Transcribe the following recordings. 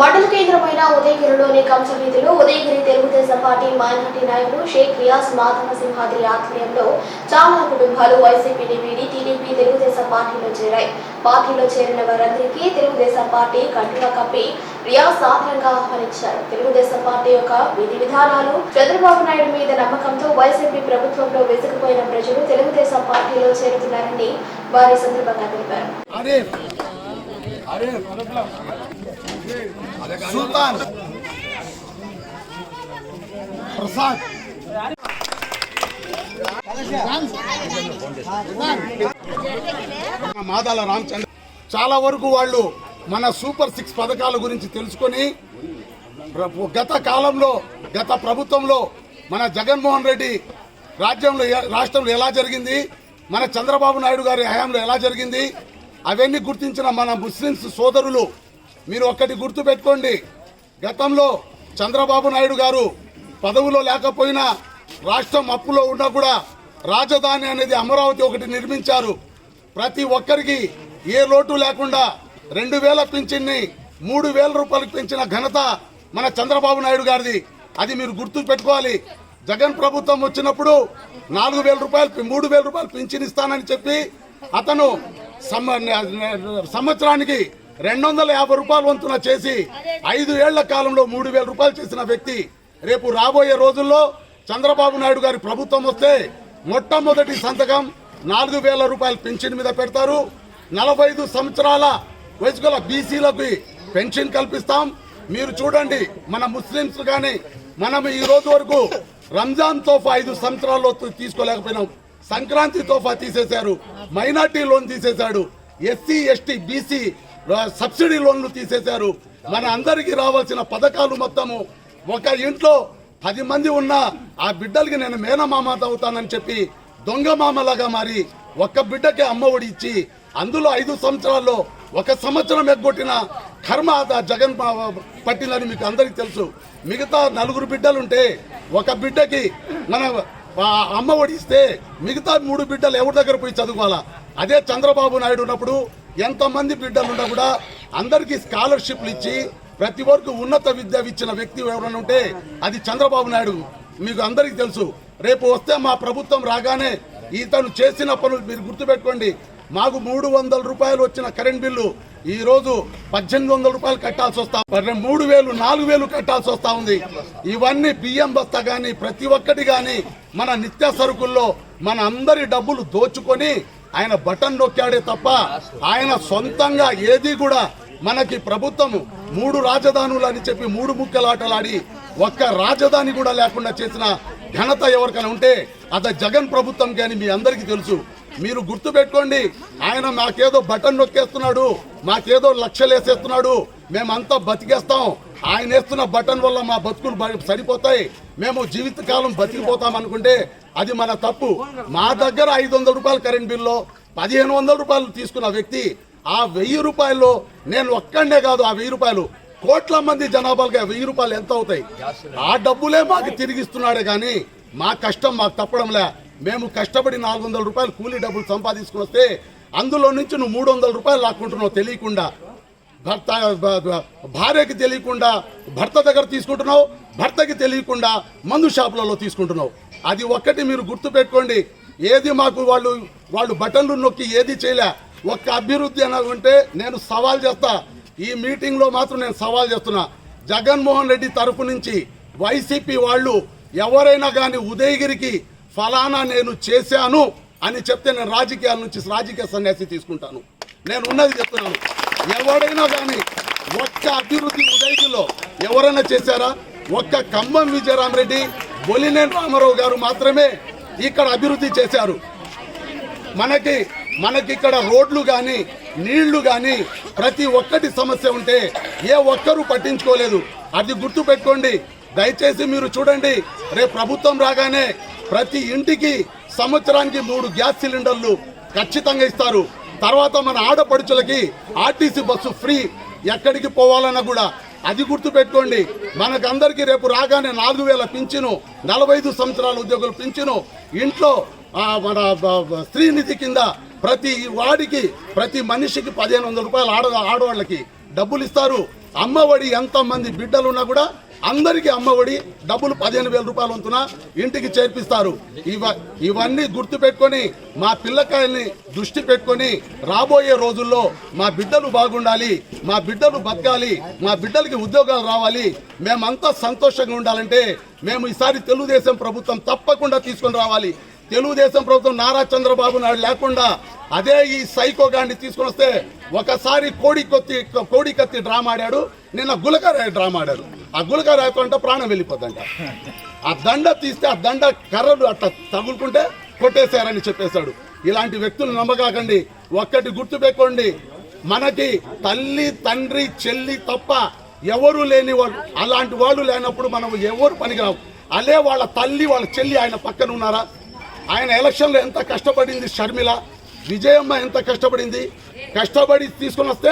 మండల కేంద్రమైన ఉదయగిరిలోని కంసవీధిలో ఉదయగిరి తెలుగుదేశం పార్టీ మైనార్టీ నాయకుడు షేక్ రియాజ్ మాధవ సింహాద్రి ఆధ్వర్యంలో చాలా కుటుంబాలు వైసీపీని వీడి టీడీపీ తెలుగుదేశం పార్టీలో చేరాయి. పార్టీలో చేరిన వారందరికీ తెలుగుదేశం పార్టీ కండువా కప్పి రియాజ్ సాధారణంగా ఆహ్వానించారు. తెలుగుదేశం పార్టీ యొక్క విధి విధానాలు చంద్రబాబు నాయుడు మీద నమ్మకంతో వైసీపీ ప్రభుత్వంలో వెసుకుపోయిన ప్రజలు తెలుగుదేశం పార్టీలో చేరుతున్నారని వారి సందర్భంగా తెలిపారు. సుల్తాన్. ప్రసాద్. మాదాల రామచంద్ర. చాలా వరకు వాళ్ళు మన సూపర్ సిక్స్ పథకాల గురించి తెలుసుకొని గత కాలంలో గత ప్రభుత్వంలో మన జగన్మోహన్ రెడ్డి రాజ్యంలో రాష్ట్రంలో ఎలా జరిగింది మన చంద్రబాబు నాయుడు గారి హయాంలో ఎలా జరిగింది అవన్నీ గుర్తించిన మన ముస్లిమ్స్ సోదరులు మీరు ఒక్కటి గుర్తు పెట్టుకోండి గతంలో చంద్రబాబు నాయుడు గారు పదవిలో లేకపోయినా రాష్ట్రం అప్పులో ఉన్నా కూడా రాజధాని అనేది అమరావతి ఒకటి నిర్మించారు. ప్రతి ఒక్కరికి ఏ లోటు లేకుండా రెండు వేల పింఛన్ని మూడు వేల రూపాయలకు పెంచిన ఘనత మన చంద్రబాబు నాయుడు గారిది. అది మీరు గుర్తు పెట్టుకోవాలి జగన్ ప్రభుత్వం వచ్చినప్పుడు నాలుగు వేల రూపాయలు మూడు వేల రూపాయలు పింఛన్ ఇస్తానని చెప్పి అతను సంవత్సరానికి రెండు వందల యాభై రూపాయలు వంతున చేసి ఐదు ఏళ్ళ కాలంలో మూడు వేల రూపాయలు చేసిన వ్యక్తి. రేపు రాబోయే రోజుల్లో చంద్రబాబు నాయుడు గారి ప్రభుత్వం వస్తే మొట్టమొదటి సంతకం నాలుగు వేల రూపాయల పెన్షన్ మీద పెడతారు. నలభై ఐదు సంవత్సరాల వయసు గల బీసీలకు పెన్షన్ కల్పిస్తాం. మీరు చూడండి మన ముస్లింస్ కానీ మనం ఈ రోజు వరకు రంజాన్ తోఫా ఐదు సంవత్సరాల్లో తీసుకోలేకపోయినాం. సంక్రాంతి తోఫా తీసేశారు. మైనార్టీ లోన్ తీసేశాడు. ఎస్సీ ఎస్టీ బీసీ సబ్సిడీ లోన్లు తీసేశారు. మన అందరికీ రావాల్సిన పథకాలు మొత్తము ఒక ఇంట్లో పది మంది ఉన్న ఆ బిడ్డలకి నేను మేనమామత అవుతానని చెప్పి దొంగ మామలాగా మారి ఒక్క బిడ్డకే అమ్మఒడి ఇచ్చి అందులో ఐదు సంవత్సరాల్లో ఒక సంవత్సరం ఎగ్గొట్టిన కర్మ ఆ జగన్ పట్టిందని మీకు అందరికీ తెలుసు. మిగతా నలుగురు బిడ్డలుంటే ఒక బిడ్డకి మన అమ్మ ఒడిస్తే మిగతా మూడు బిడ్డలు ఎవరి దగ్గర పోయి చదువుకోవాలా? అదే చంద్రబాబు నాయుడు ఉన్నప్పుడు ఎంతమంది బిడ్డలు ఉన్నా కూడా అందరికీ స్కాలర్షిప్లు ఇచ్చి ప్రతి వరకు ఉన్నత విద్య ఇచ్చిన వ్యక్తి ఎవరైనా ఉంటే అది చంద్రబాబు నాయుడు. మీకు అందరికీ తెలుసు. రేపు వస్తే మా ప్రభుత్వం రాగానే ఇతను చేసిన పనులు మీరు గుర్తుపెట్టుకోండి. మాకు మూడు వందల రూపాయలు వచ్చిన కరెంట్ బిల్లు. ఈ రోజు పద్దెనిమిది వందల రూపాయలు కట్టాల్సి వస్తా మూడు వేలు నాలుగు వేలు కట్టాల్సి వస్తా ఉంది. ఇవన్నీ బియ్యం బస్తా కానీ ప్రతి ఒక్కటి కానీ మన నిత్య సరుకుల్లో మన అందరి డబ్బులు దోచుకొని ఆయన బటన్ నొక్కాడే తప్ప ఆయన సొంతంగా ఏది కూడా మనకి ప్రభుత్వం మూడు రాజధానులు అని చెప్పి మూడు ముక్కలాటలాడి ఒక్క రాజధాని కూడా లేకుండా చేసిన ఘనత ఎవరికైనా ఉంటే అత జగన్ ప్రభుత్వం కానీ మీ అందరికీ తెలుసు. మీరు గుర్తు పెట్టుకోండి ఆయన మాకేదో బటన్ నొక్కేస్తున్నాడు మాకేదో లక్షలు వేసేస్తున్నాడు మేమంతా బతికేస్తాం. ఆయన వేస్తున్న బటన్ వల్ల మా బతుకులు సరిపోతాయి. మేము జీవితకాలం బతికిపోతాం అనుకుంటే అది మన తప్పు. మా దగ్గర ఐదు వందల రూపాయల కరెంట్ బిల్లో పదిహేను వందల రూపాయలు తీసుకున్న వ్యక్తి ఆ వెయ్యి రూపాయల్లో నేను ఒక్కడే కాదు ఆ వెయ్యి రూపాయలు. కోట్ల మంది జనాభాలుగా వెయ్యి రూపాయలు ఎంత అవుతాయి? ఆ డబ్బులే మాకు తిరిగిస్తున్నాడే కానీ మా కష్టం మాకు తప్పడంలే. మేము కష్టపడి నాలుగు వందల రూపాయలు కూలీ డబ్బులు సంపాదించుకుని వస్తే అందులో నుంచి నువ్వు మూడు వందల రూపాయలు లాక్కుంటున్నావు తెలియకుండా. భర్త భార్యకి తెలియకుండా భర్త దగ్గర తీసుకుంటున్నావు భర్తకి తెలియకుండా మందు షాపులలో తీసుకుంటున్నావు. అది ఒక్కటి మీరు గుర్తుపెట్టుకోండి. ఏది మాకు వాళ్ళు వాళ్ళు బటన్లు నొక్కి ఏది చేయలే ఒక్క అభివృద్ధి అని నేను సవాల్ చేస్తా. ఈ మీటింగ్లో మాత్రం నేను సవాల్ చేస్తున్నా. జగన్మోహన్ రెడ్డి తరఫు నుంచి వైసీపీ వాళ్ళు ఎవరైనా కానీ ఉదయగిరికి ఫలానా నేను చేశాను అని చెప్తే నేను రాజకీయాల నుంచి రాజకీయ సన్యాసి తీసుకుంటాను. నేను ఉన్నది చెప్తున్నాను. ఎవరైనా కానీ ఒక్క అభివృద్ధి ఉదయగిరిలో ఎవరైనా చేశారా? ఒక్క ఖమ్మం విజయరామరెడ్డి బొలినేని రామారావు గారు మాత్రమే ఇక్కడ అభివృద్ధి చేశారు. మనకి మనకి ఇక్కడ రోడ్లు కానీ నీళ్ళు కానీ ప్రతి ఒక్కటి సమస్య ఉంటే ఏ ఒక్కరూ పట్టించుకోలేదు. అది గుర్తు పెట్టుకోండి దయచేసి మీరు చూడండి. రేపు ప్రభుత్వం రాగానే ప్రతి ఇంటికి సంవత్సరానికి మూడు గ్యాస్ సిలిండర్లు ఖచ్చితంగా ఇస్తారు. తర్వాత మన ఆడపడుచులకి ఆర్టీసీ బస్సు ఫ్రీ ఎక్కడికి పోవాలన్నా కూడా అది గుర్తు పెట్టుకోండి మనకందరికీ రేపు రాగానే నాలుగు వేల పింఛను నలభై ఐదు సంవత్సరాల ఉద్యోగులు పింఛను. ఇంట్లో మన స్త్రీనిధి కింద ప్రతి వాడికి ప్రతి మనిషికి పదిహేను వందల రూపాయలు ఆడ ఆడవాళ్ళకి డబ్బులు ఇస్తారు. అమ్మఒడి ఎంతమంది బిడ్డలున్నా కూడా అందరికీ అమ్మఒడి డబ్బులు పదిహేను వేల రూపాయలు వంతున ఇంటికి చేర్పిస్తారు. ఇవ ఇవన్నీ గుర్తు పెట్టుకొని మా పిల్లకాయల్ని దృష్టి పెట్టుకొని రాబోయే రోజుల్లో మా బిడ్డలు బాగుండాలి మా బిడ్డలు బతకాలి మా బిడ్డలకి ఉద్యోగాలు రావాలి మేమంతా సంతోషంగా ఉండాలంటే మేము ఈసారి తెలుగుదేశం ప్రభుత్వం తప్పకుండా తీసుకొని రావాలి. తెలుగుదేశం ప్రభుత్వం నారా చంద్రబాబు నాయుడు లేకుండా అదే ఈ సైకో గాండి తీసుకొని వస్తే ఒకసారి కోడి కొత్తి కోడి కత్తి డ్రామా ఆడాడు నిన్న గులకరాయ డ్రామా ఆడాడు ఆ గులకరాయతో అంటే ప్రాణం వెళ్ళిపోద్దంట. ఆ దండ తీస్తే ఆ దండ కర్రలు అట్లా తగులుకుంటే కొట్టేశారని చెప్పేశాడు. ఇలాంటి వ్యక్తులు నమ్మకాకండి. ఒక్కటి గుర్తుపెట్టుకోండి. మనకి తల్లి తండ్రి చెల్లి తప్ప ఎవరు లేని వాళ్ళు అలాంటి వాళ్ళు లేనప్పుడు మనం ఎవరు పనికిరావు. అలే వాళ్ళ తల్లి వాళ్ళ చెల్లి ఆయన పక్కన ఉన్నారా? ఆయన ఎలక్షన్లో ఎంత కష్టపడింది షర్మిల? విజయమ్మ ఎంత కష్టపడింది? కష్టపడి తీసుకొని వస్తే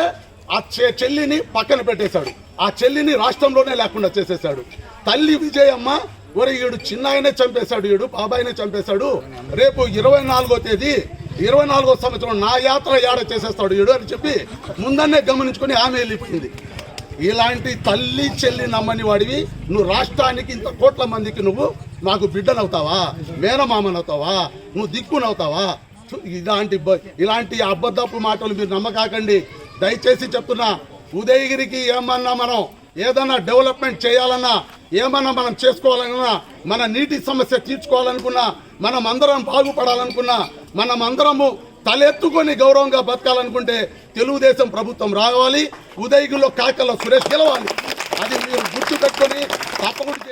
ఆ చె- చెల్లిని పక్కన పెట్టేశాడు. ఆ చెల్లిని రాష్ట్రంలోనే లేకుండా చేసేశాడు. తల్లి విజయమ్మ ఒరే ఈడు చిన్న ఆయనే చంపేశాడు ఈడు బాబాయినే చంపేశాడు. రేపు ఇరవై నాలుగో తేదీ ఇరవై నాలుగో సంవత్సరం నా యాత్ర ఏడ చేసేస్తాడు ఈడు అని చెప్పి ముందన్నే గమనించుకొని ఆమె వెళ్ళిపోయింది. ఇలాంటి తల్లి చెల్లి నమ్మని వాడివి నువ్వు రాష్ట్రానికి ఇంత కోట్ల మందికి నువ్వు నాకు బిడ్డనవుతావా మేనమామనవుతావా నువ్వు దిక్కునవుతావా? ఇలాంటి బ- ఇలాంటి అబద్ధపు మాటలు మీరు నమ్మకాకండి. దయచేసి చెప్తున్నా ఉదయగిరికి ఏమన్నా మనం ఏదన్నా డెవలప్మెంట్ చేయాలన్నా ఏమన్నా మనం చేసుకోవాలన్నా మన నీటి సమస్య తీర్చుకోవాలనుకున్నా మనం అందరం బాగుపడాలనుకున్నా మనం అందరము తలెత్తుకొని గౌరవంగా బతకాలనుకుంటే తెలుగుదేశం ప్రభుత్వం రావాలి ఉదయగిరిలో కాకల్లో సురేష్ గెలవాలి. అది మీరు గుర్తు పెట్టుకొని తప్పకుండా